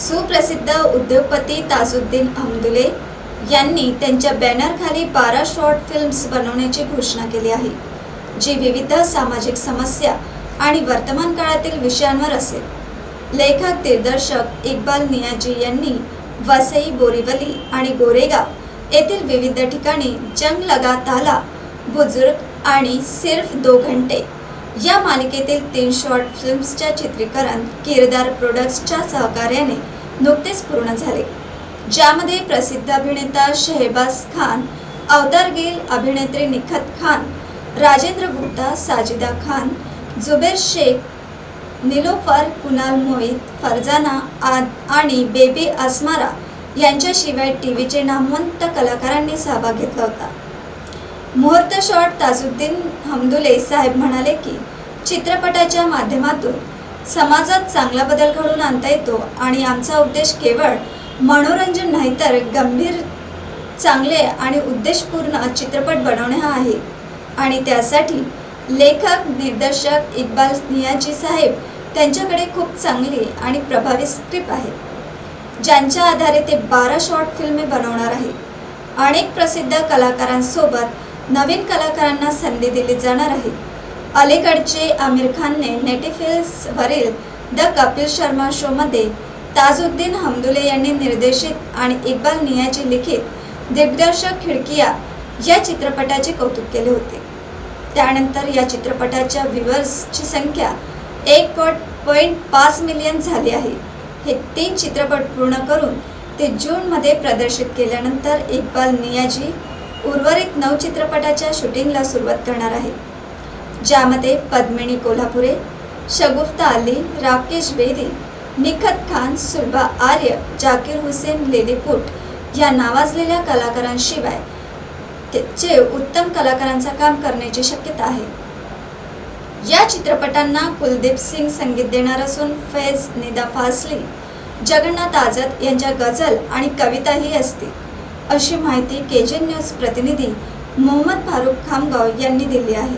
सुप्रसिद्ध उद्योगपती ताजुद्दीन अहमदुले यांनी त्यांच्या बॅनरखाली बारा शॉर्ट फिल्म्स बनवण्याची घोषणा केली आहे जी विविध सामाजिक समस्या आणि वर्तमान काळातील विषयांवर असेल. लेखक दिग्दर्शक इक्बाल नियाजी यांनी वसई बोरीवली आणि गोरेगाव येथील विविध ठिकाणी जंग लगा ताला बुजुर्ग आणि सिर्फ दो घंटे या मालिकेतील तीन शॉर्ट फिल्म्सच्या चित्रीकरण किरदार प्रोडक्ट्सच्या सहकार्याने नुकतेच पूर्ण झाले. ज्यामध्ये प्रसिद्ध अभिनेता शेहबाज खान अवतार गिल अभिनेत्री निखत खान राजेंद्र गुप्ता साजिदा खान जुबेर शेख निलोफर कुणाल मोहित फरजाना आद आणि बेबी अस्मारा यांच्याशिवाय टी व्हीचे नामवंत कलाकारांनी सहभाग घेतला होता. मुहूर्त शॉट ताजुद्दीन हमदुले साहेब म्हणाले की चित्रपटाच्या माध्यमातून समाजात चांगला बदल घडवून आणता येतो आणि आमचा उद्देश केवळ मनोरंजन नाही तर गंभीर चांगले आणि उद्देशपूर्ण चित्रपट बनवणे हा आहे. आणि त्यासाठी लेखक दिग्दर्शक इक्बाल नियाजी साहेब त्यांच्याकडे खूप चांगली आणि प्रभावी स्क्रिप्ट आहे ज्यांच्या आधारे ते बारा शॉर्ट फिल्मे बनवणार आहे. अनेक प्रसिद्ध कलाकारांसोबत नवीन कलाकारांना संधी दिली जाणार आहे. अलीकडचे आमिर खानने नेटिफिल्सवरील द कपिल शर्मा शोमध्ये ताजुद्दीन हमदुले यांनी निर्देशित आणि इक्बाल नियाजी लिखित दिग्दर्शक खिडकिया या चित्रपटाचे कौतुक केले होते. त्यानंतर या चित्रपटाच्या व्ह्युअर्सची संख्या एक पॉईंट पाच मिलियन झाली आहे. हे तीन चित्रपट पूर्ण करून ते जूनमध्ये प्रदर्शित केल्यानंतर इक्बाल नियाजी उर्वरित नऊ चित्रपटाच्या शूटिंगला सुरुवात करणार आहे. ज्यामध्ये पद्मिनी कोल्हापुरे शगुफ्ता अली राकेश बेदी निखत खान सुलभा आर्य जाकीर हुसेन लेलीपुट या नावाजलेल्या कलाकारांशिवाय चे उत्तम कलाकारांचं काम करण्याची शक्यता आहे. या चित्रपटांना कुलदीप सिंग संगीत देणार असून फैज निदा फासली जगन्नाथ आझाद यांच्या गझल आणि कविताही असतील. अशी माहिती केजन न्यूज प्रतिनिधी मोहम्मद फारुख खामगाव यांनी दिली आहे.